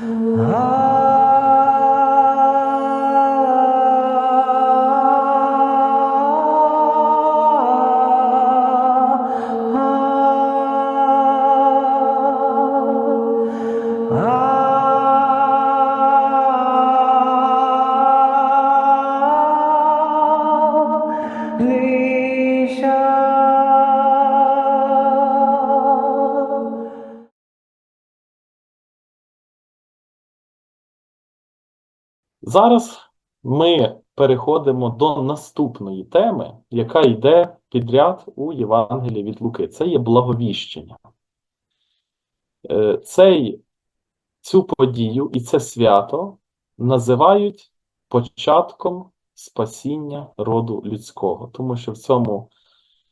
Oh. Зараз ми переходимо до наступної теми, яка йде підряд у Євангелії від Луки. Це є благовіщення. Е, Цей, цю подію і це свято називають початком спасіння роду людського, тому що в цьому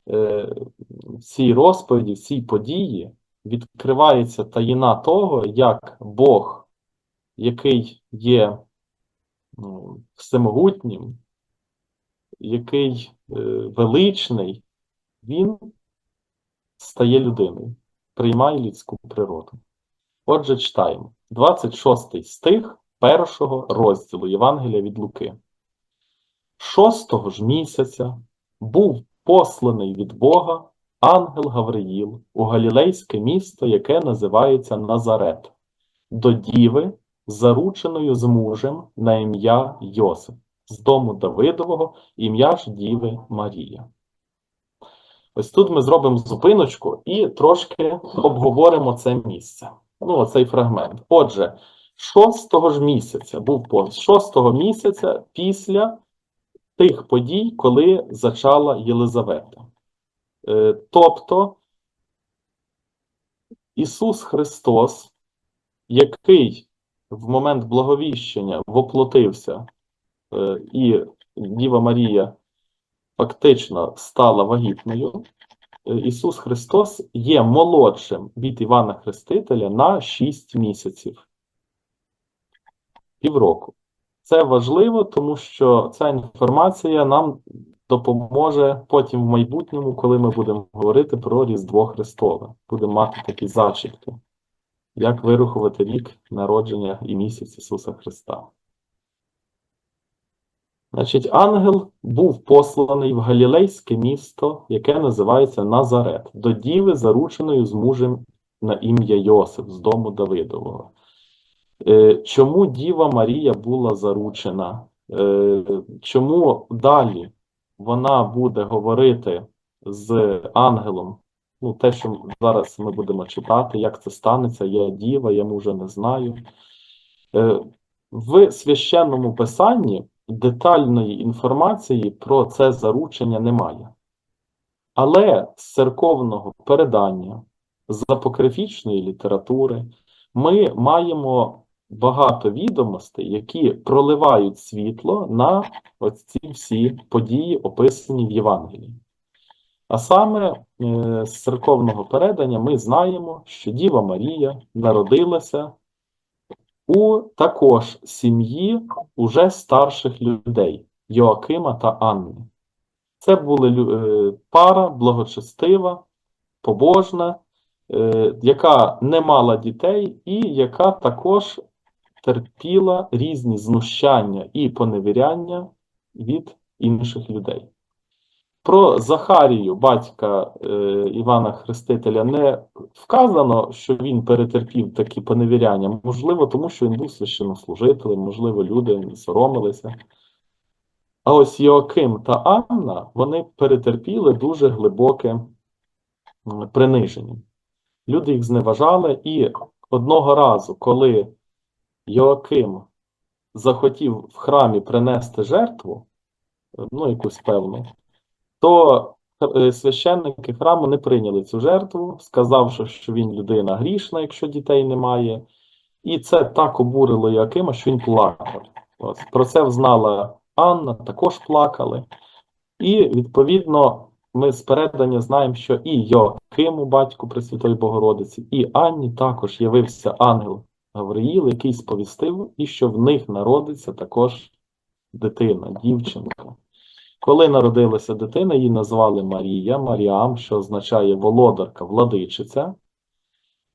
е, в цій розповіді, в цій події відкривається таїна того, як Бог, який є всемогутнім, який е, величний, він стає людиною, приймає людську природу. Отже, читаємо 26 стих першого розділу Євангелія від Луки. Шостого ж місяця був посланий від Бога ангел Гавриїл у Галілейське місто, яке називається Назарет, до діви, зарученою з мужем на ім'я Йосип, з дому Давидового, ім'я ж Діви Марія. Ось тут ми зробимо зупиночку і трошки обговоримо це місце. Ну, оцей фрагмент. Отже, шостого ж місяця був пост, шостого місяця після тих подій, коли зачала Єлизавета. Е, Тобто Ісус Христос, який в момент благовіщення воплотився, е, і Діва Марія фактично стала вагітною, е, Ісус Христос є молодшим від Івана Хрестителя на 6 місяців. Півроку. Це важливо, тому що ця інформація нам допоможе потім в майбутньому, коли ми будемо говорити про Різдво Христове. Будемо мати такі зачіпки, як вирахувати рік народження і місяць Ісуса Христа. Значить, ангел був посланий в Галілейське місто, яке називається Назарет, до діви, зарученої з мужем на ім'я Йосип з дому Давидового. Е, Чому Діва Марія була заручена? Е, Чому далі вона буде говорити з ангелом? Ну, те, що зараз ми будемо читати, як це станеться, я діва, я мужа не знаю. Е, В священному писанні детальної інформації про це заручення немає. Але з церковного передання, з апокрифічної літератури, ми маємо багато відомостей, які проливають світло на ці всі події, описані в Євангелії. А саме е, з церковного передання ми знаємо, що Діва Марія народилася у також сім'ї уже старших людей Йоакима та Анни. Це були е, пара благочестива, побожна, е, яка не мала дітей і яка також терпіла різні знущання і поневіряння від інших людей. Про Захарію, батька е, Івана Хрестителя, не вказано, що він перетерпів такі поневіряння. Можливо, тому що він був священнослужителем, можливо, люди соромилися. А ось Йоаким та Анна вони перетерпіли дуже глибоке приниження. Люди їх зневажали, і одного разу, коли Йоаким захотів в храмі принести жертву, ну, якусь певну, то е, священники храму не прийняли цю жертву, сказавши, що він людина грішна, якщо дітей немає. І це так обурило Якима, що він плакав. Про це взнала Анна, також плакали. І, відповідно, ми з передання знаємо, що і Йоакиму, батьку Пресвятої Богородиці, і Анні також явився ангел Гавриїл, який сповістив, і що в них народиться також дитина, дівчинка. Коли народилася дитина, її назвали Марія, Маріам, що означає володарка, владичиця.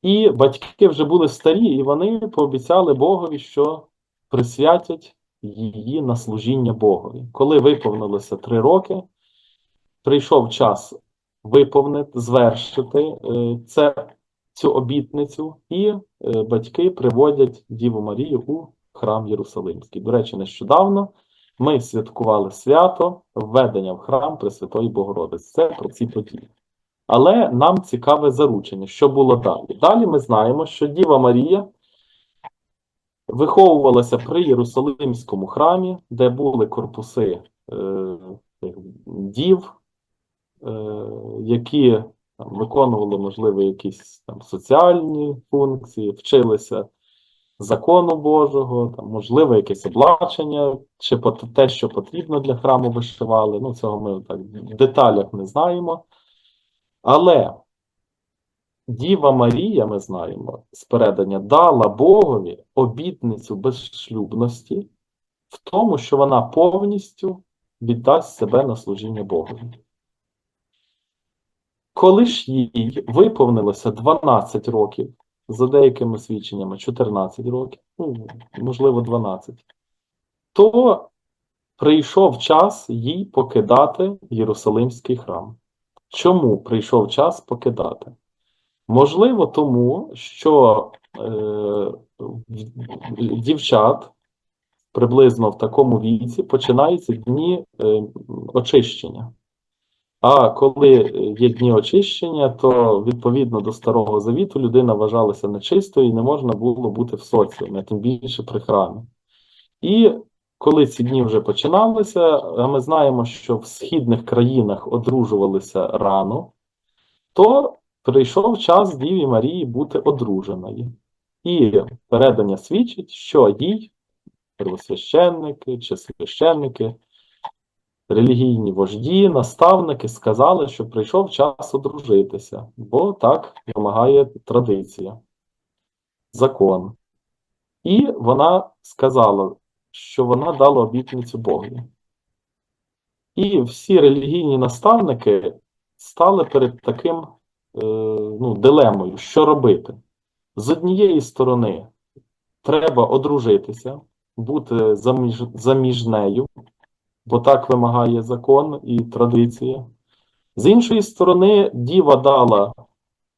І батьки вже були старі, і вони пообіцяли Богові, що присвятять її на служіння Богові. Коли виповнилося три роки, прийшов час виповнити, звершити е, це, цю обітницю, і е, батьки приводять Діву Марію у храм Єрусалимський. До речі, нещодавно ми святкували свято введення в храм Пресвятої Богородиці. Це про ці події. Але нам цікаве заручення, що було далі. Далі ми знаємо, що Діва Марія виховувалася при Єрусалимському храмі, де були корпуси е, дів, е, які там, виконували, можливо, якісь там соціальні функції, вчилися закону Божого, там, можливо, якесь облачення, чи те, що потрібно для храму вишивали. Ну, цього ми так в деталях не знаємо. Але Діва Марія, ми знаємо, з передання дала Богові обітницю безшлюбності в тому, що вона повністю віддасть себе на служіння Богові. Коли ж їй виповнилося 12 років, за деякими свідченнями 14 років, ну, можливо, 12, то прийшов час їй покидати Єрусалимський храм. Чому прийшов час покидати? Можливо, тому, що е, дівчат приблизно в такому віці починаються дні е, очищення. А коли є дні очищення, то відповідно до Старого Завіту людина вважалася нечистою і не можна було бути в соціумі, тим більше при храмі. І коли ці дні вже починалися, а ми знаємо, що в східних країнах одружувалися рано, то прийшов час Діві Марії бути одруженою. І передання свідчить, що їй первосвященники чи священники, релігійні вожді, наставники сказали, що прийшов час одружитися, бо так вимагає традиція, закон. І вона сказала, що вона дала обітницю Богові. І всі релігійні наставники стали перед таким е, ну, дилемою, що робити. З однієї сторони, треба одружитися, бути заміж, заміжнею, бо так вимагає закон і традиція. З іншої сторони, діва дала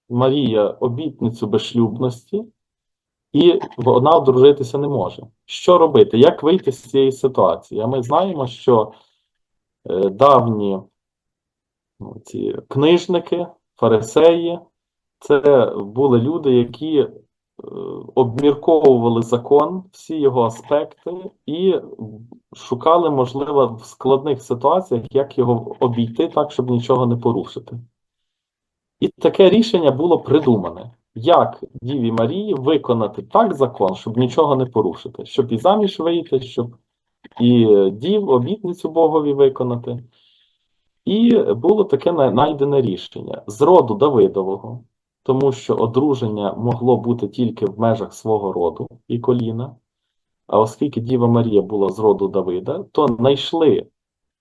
Марія обітницю безшлюбності, і вона одружитися не може. Що робити? Як вийти з цієї ситуації? А ми знаємо, що е, давні ну, ці книжники, фарисеї, це були люди, які обмірковували закон, всі його аспекти, і шукали, можливо, в складних ситуаціях, як його обійти так, щоб нічого не порушити. І таке рішення було придумане. Як Діві Марії виконати так закон, щоб нічого не порушити, щоб і заміж вийти, щоб і дів обітницю Богові виконати. І було таке на- найдене рішення з роду Давидового, тому що одруження могло бути тільки в межах свого роду і коліна. А оскільки Діва Марія була з роду Давида, то знайшли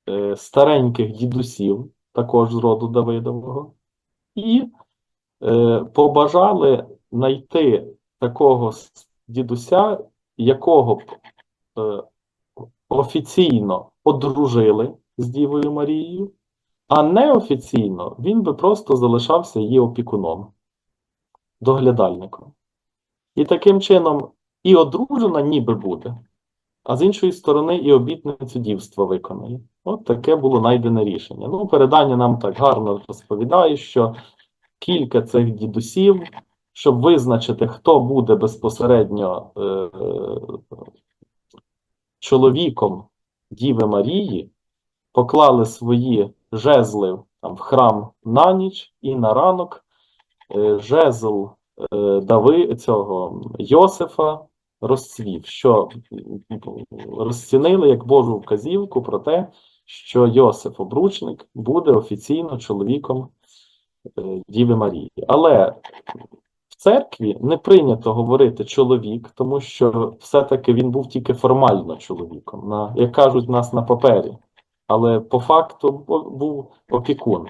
е, стареньких дідусів, також з роду Давидового, і е, побажали знайти такого дідуся, якого б е, офіційно одружили з Дівою Марією, а неофіційно він би просто залишався її опікуном, доглядальником. І таким чином і одружена ніби буде, а з іншої сторони і обітницю дівства виконає. От таке було знайдене рішення. Ну, передання нам так гарно розповідає, що кілька цих дідусів, щоб визначити, хто буде безпосередньо е, чоловіком Діви Марії, поклали свої жезли там, в храм на ніч і на ранок жезл е, Дави цього Йосифа розцвів, що розцінили як Божу вказівку про те, що Йосиф обручник буде офіційно чоловіком е, Діви Марії. Але в церкві не прийнято говорити чоловік, тому що все-таки він був тільки формально чоловіком, на, як кажуть, нас на папері. Але по факту був опікун.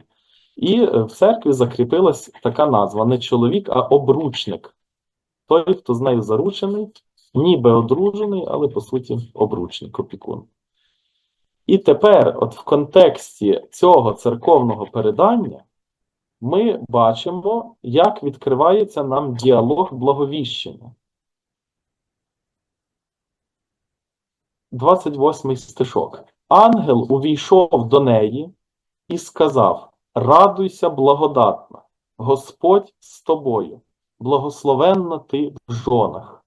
І е, в церкві закріпилась така назва: не чоловік, а обручник. Той, хто з нею заручений, ніби одружений, але по суті обручник, опікун. І тепер, от в контексті цього церковного передання, ми бачимо, як відкривається нам діалог благовіщення. 28 стишок. Ангел увійшов до неї і сказав: Радуйся, благодатна, Господь з тобою, благословенна ти в жонах.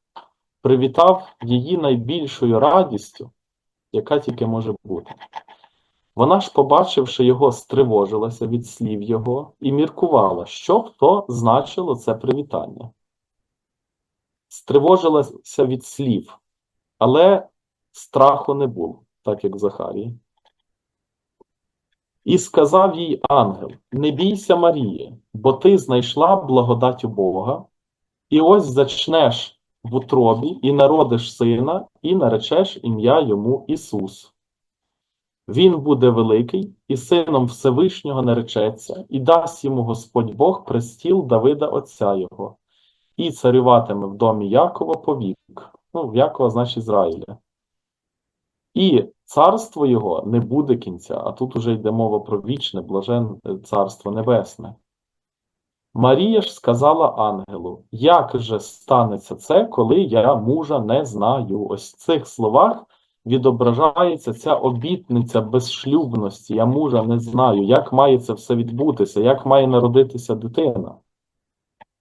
Привітав її найбільшою радістю, яка тільки може бути. Вона ж, побачивши його, стривожилася від слів його і міркувала, що б то значило це привітання. Стривожилася від слів, але страху не було, так як Захарії. І сказав їй ангел: Не бійся, Маріє, бо ти знайшла благодать у Бога, і ось зачнеш в утробі, і народиш сина, і наречеш ім'я йому Ісус. Він буде великий, і сином Всевишнього наречеться, і дасть йому Господь Бог престіл Давида Отця Його, і царюватиме в домі Якова повік. Ну, Якова, значить, Ізраїля. І царство його не буде кінця, а тут уже йде мова про вічне, блажен царство небесне. Марія ж сказала ангелу: Як же станеться це, коли я мужа не знаю? Ось в цих словах відображається ця обітниця безшлюбності. Я мужа не знаю, як має це все відбутися, як має народитися дитина.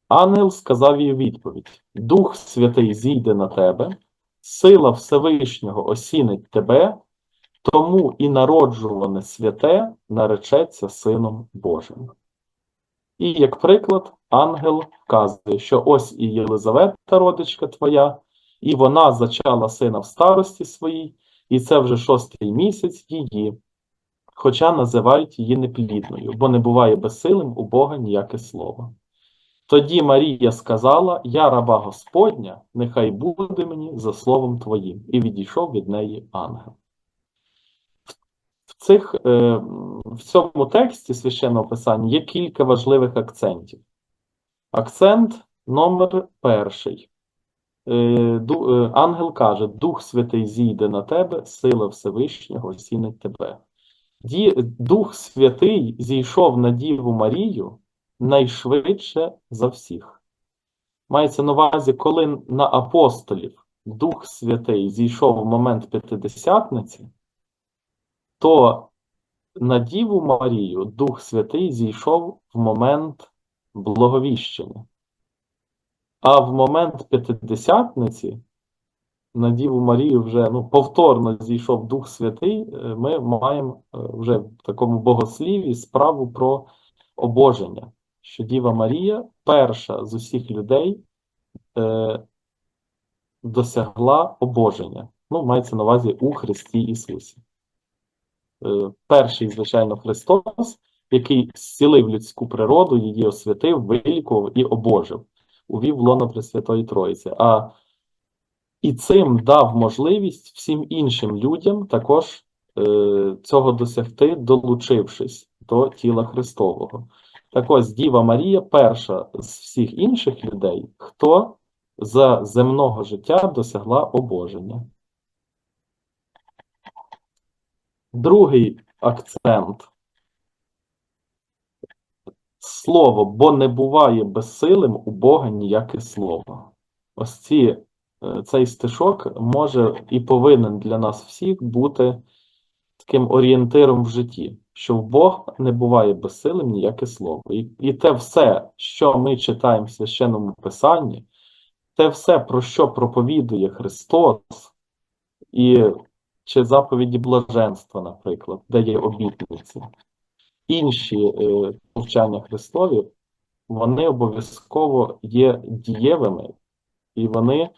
Ангел сказав їй відповідь: Дух Святий зійде на тебе, сила Всевишнього осінить тебе, тому і народжуване святе наречеться Сином Божим. І як приклад, ангел вказує, що ось і Єлизавета, родичка твоя, і вона зачала сина в старості своїй, і це вже шостий місяць її, хоча називають її неплідною, бо не буває безсилим у Бога ніяке слово. Тоді Марія сказала: Я раба Господня, нехай буде мені за словом твоїм, і відійшов від неї ангел. В цих, е, в цьому тексті священного писання є кілька важливих акцентів. Акцент номер перший. Е, е, ангел каже: Дух Святий зійде на тебе, сила Всевишнього осінить тебе. Дух Святий зійшов на Діву Марію найшвидше за всіх. Мається на увазі, коли на апостолів Дух Святий зійшов в момент П'ятидесятниці, то на Діву Марію Дух Святий зійшов в момент благовіщення. А в момент П'ятидесятниці на Діву Марію вже ну, повторно зійшов Дух Святий, е, ми маємо е, вже в такому богосліві справу про обоження, що Діва Марія перша з усіх людей е, досягла обоження. Ну, мається на увазі у Христі Ісусі. Е, перший, звичайно, Христос, який зцілив людську природу, її освятив, вилікував і обожив, увів лоно Пресвятої Троїці. А і цим дав можливість всім іншим людям також е, цього досягти, долучившись до тіла Христового. Так ось Діва Марія перша з всіх інших людей, хто за земного життя досягла обоження. Другий акцент. Слово, бо не буває безсилим у Бога ніяке слово. Ось ці, е, цей стишок може і повинен для нас всіх бути таким орієнтиром в житті, що в Бог не буває безсилим ніяке слово. І, і те все, що ми читаємо в священному Писанні, те все, про що проповідує Христос, і чи заповіді блаженства, наприклад, де є обітниці. Інші е, повчання Христові, вони обов'язково є дієвими і вони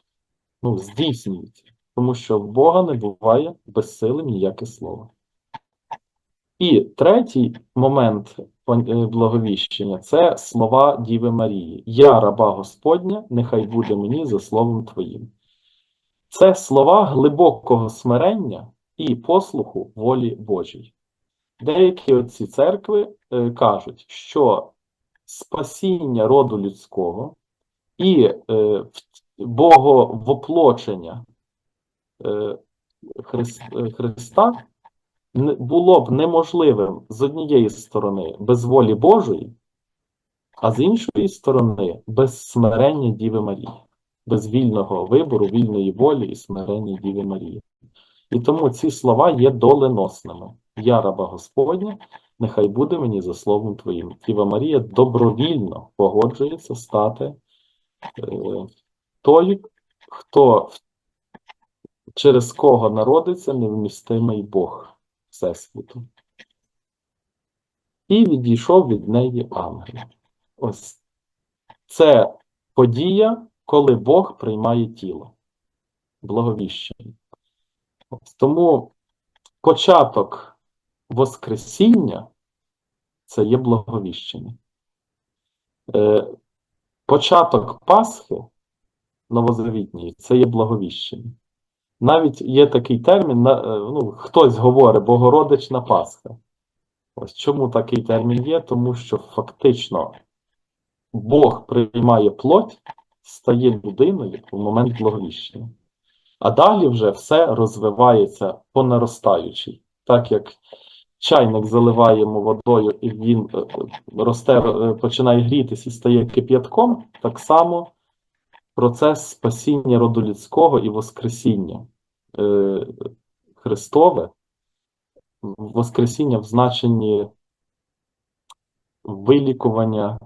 ну, здійснюються, тому що в Бога не буває безсилим ніяке слово. І третій момент е, благовіщення це слова Діви Марії. Я, раба Господня, нехай буде мені за словом Твоїм. Це слова глибокого смирення і послуху волі Божій. Деякі отці церкви е, кажуть, що спасіння роду людського і е, боговоплочення Христа було б неможливим з однієї сторони без волі Божої, а з іншої сторони без смирення Діви Марії, без вільного вибору, вільної волі і смирення Діви Марії. І тому ці слова є доленосними. Я раба Господня, нехай буде мені за словом Твоїм. Діва Марія добровільно погоджується стати е, тою, хто в- через кого народиться невмістимий Бог Всесвіту. І відійшов від неї ангел. Ось це подія, коли Бог приймає тіло. Благовіщення. Тому початок Воскресіння це є благовіщення. Е, початок Пасхи Новозавітньої це є благовіщення. Навіть є такий термін, е, ну, хтось говорить Богородична Пасха. Ось чому такий термін є? Тому що фактично Бог приймає плоть, стає людиною в момент благовіщення. А далі вже все розвивається по наростаючій. Так як чайник заливаємо водою і він е, росте, е, починає грітись і стає кип'ятком, так само процес спасіння роду людського і Воскресіння е, Христове, Воскресіння в значенні вилікування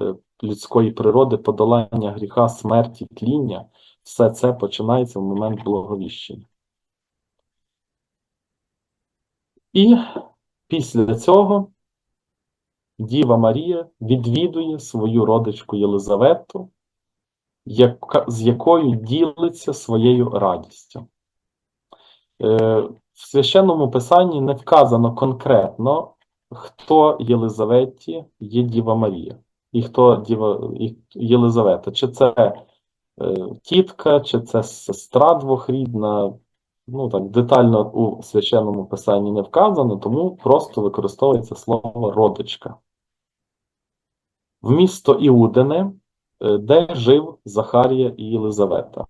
е, людської природи, подолання гріха, смерті, тління, все це починається в момент благовіщення. І після цього Діва Марія відвідує свою родичку Єлизавету, яка, з якою ділиться своєю радістю. Е, в священному писанні не вказано конкретно, хто Єлизаветі є Діва Марія, і хто Діва і Єлизавета. Чи це е, тітка, чи це сестра двохрідна. Ну так, детально у священному писанні не вказано, тому просто використовується слово родичка. В місто Іудине, е, де жив Захарія і Єлизавета.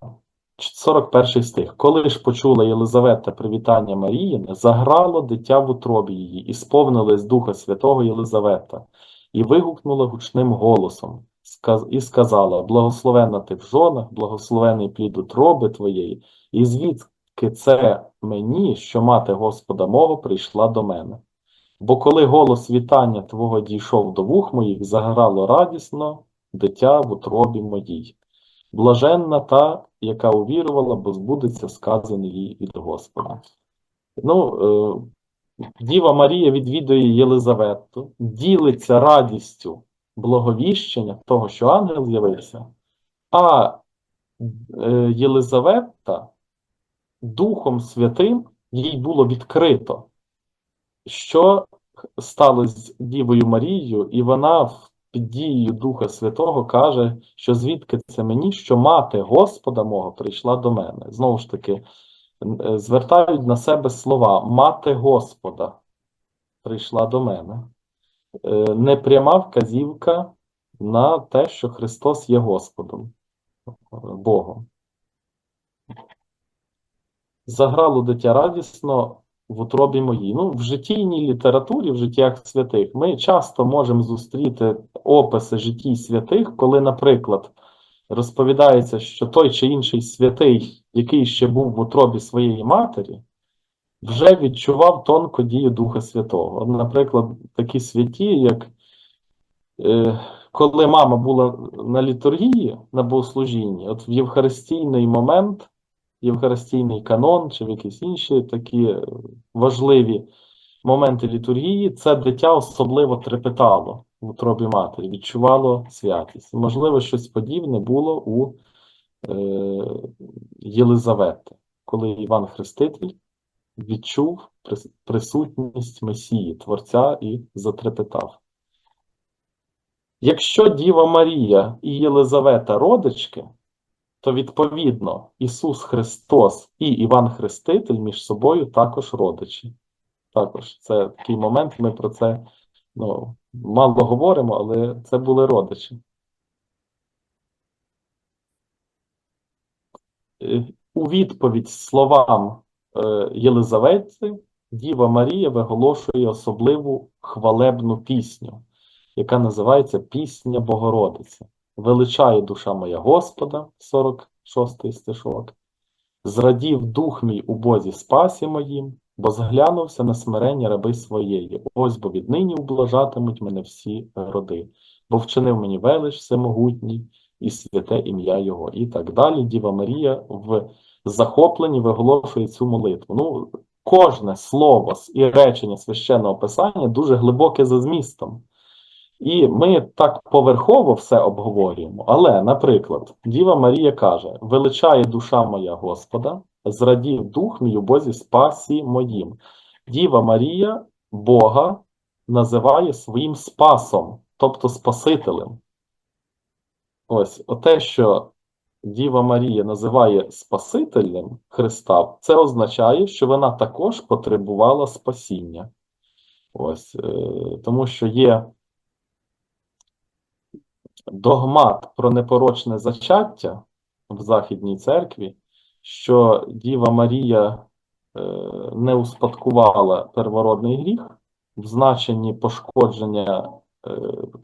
41 стих. Коли ж почула Єлизавета привітання Маріїни, заграло дитя в утробі її, і сповнилась Духа Святого Єлизавета, і вигукнула гучним голосом, і сказала: Благословенна ти в жонах, благословений плід утроби твоєї, і звідки це мені, що мати Господа мого прийшла до мене. Бо коли голос вітання твого дійшов до вух моїх, заграло радісно дитя в утробі моїй. Блаженна та, яка увірувала, бо збудеться сказане їй від Господа. Ну, е, Діва Марія відвідує Єлизавету, ділиться радістю благовіщення того, що ангел з'явився, а е, Єлизавета Духом Святим їй було відкрито, що сталося з Дівою Марією, і вона в- під дією Духа Святого каже, що звідки це мені, що мати Господа мого прийшла до мене. Знову ж таки, е, звертають на себе слова мати Господа прийшла до мене. Е, Непряма вказівка на те, що Христос є Господом, е, Богом. Заграло дитя радісно в утробі моїй. Ну, в життєйній літературі, в життях святих, ми часто можемо зустріти описи житій святих, коли, наприклад, розповідається, що той чи інший святий, який ще був в утробі своєї матері, вже відчував тонко дію Духа Святого. Наприклад, такі святі, як е, коли мама була на літургії, на богослужінні, от в євхаристійний момент, євхаристійний канон чи в якісь інші такі е, важливі моменти літургії, це дитя особливо трепетало в утробі матері, відчувало святість. Можливо, щось подібне було у е, Єлизавети, коли Іван Хреститель відчув присутність Месії, Творця і затрепетав. Якщо Діва Марія і Єлизавета родички, то відповідно Ісус Христос і Іван Хреститель між собою також родичі. також це такий момент. Ми про це ну, мало говоримо, але це були родичі. Е, У відповідь словам е, Єлизавети, Діва Марія виголошує особливу хвалебну пісню, яка називається Пісня Богородиці. Величає душа моя Господа, 46 стишок. Зрадів дух мій у Бозі спасі моїм, бо зглянувся на смирення раби своєї. Ось бо віднині ублажатимуть мене всі роди, бо вчинив мені велич всемогутній і святе ім'я Його. І так далі. Діва Марія в захопленні виголошує цю молитву. Ну, кожне слово і речення священного писання дуже глибоке за змістом. І ми так поверхово все обговорюємо. Але, наприклад, Діва Марія каже: величає душа моя Господа, зрадів дух мій у Бозі спасі моїм. Діва Марія Бога називає своїм спасом, тобто Спасителем. Ось, оте, що Діва Марія називає Спасителем Христа, це означає, що вона також потребувала спасіння. Ось, е, тому що є догмат про непорочне зачаття в Західній церкві, що Діва Марія е, не успадкувала первородний гріх в значенні пошкодження е,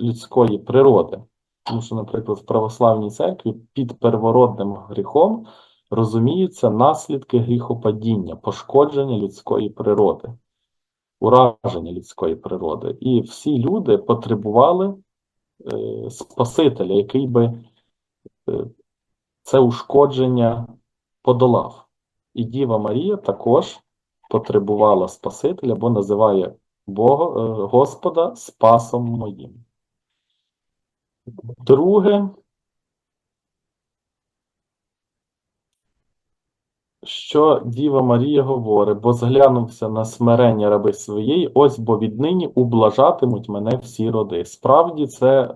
людської природи. Тому що, наприклад, в православній церкві під первородним гріхом розуміються наслідки гріхопадіння, пошкодження людської природи, ураження людської природи. І всі люди потребували Спасителя, який би е, це ушкодження подолав. І Діва Марія також потребувала Спасителя, бо називає Бога, е, Господа Спасом моїм. Друге, що Діва Марія говорить, бо зглянувся на смирення раби своєї, ось бо віднині ублажатимуть мене всі роди. Справді це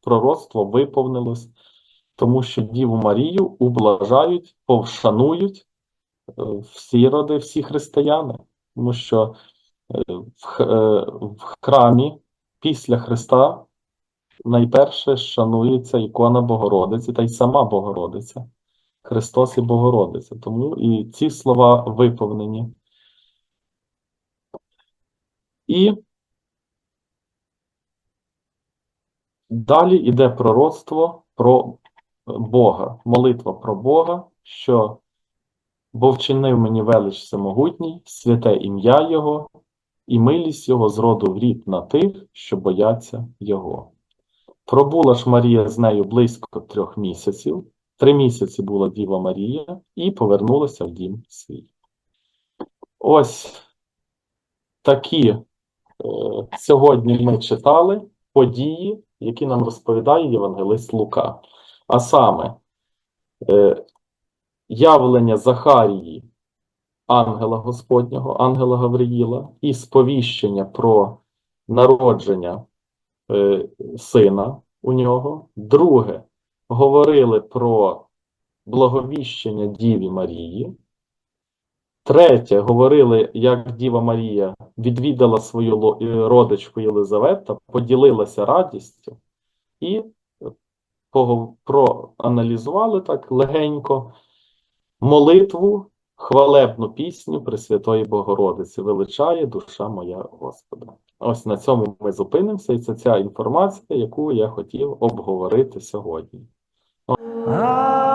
пророцтво виповнилось, тому що Діву Марію ублажають, повшанують е, всі роди, всі християни, тому що е, е, в храмі після Христа найперше шанується ікона Богородиці, та й сама Богородиця. Христос і Богородиця. Тому і ці слова виповнені. І далі йде пророцтво про Бога, молитва про Бога, що бо вчинив мені велич всемогутній, святе ім'я Його, і милість Його з роду в рід на тих, що бояться Його. Пробула ж Марія з нею близько трьох місяців. Три місяці була Діва Марія і повернулася в дім свій. Ось такі е, сьогодні ми читали події, які нам розповідає Євангелист Лука. А саме е, явлення Захарії, ангела Господнього, ангела Гавриїла, і сповіщення про народження е, сина у нього. Друге, говорили про благовіщення Діві Марії. Третє, говорили, як Діва Марія відвідала свою е, родичку Єлизавета, поділилася радістю і е, проаналізували так легенько молитву, хвалебну пісню Пресвятої Богородиці. Величає душа моя Господа. Ось на цьому ми зупинимося, і це ця інформація, яку я хотів обговорити сьогодні. 哦。啊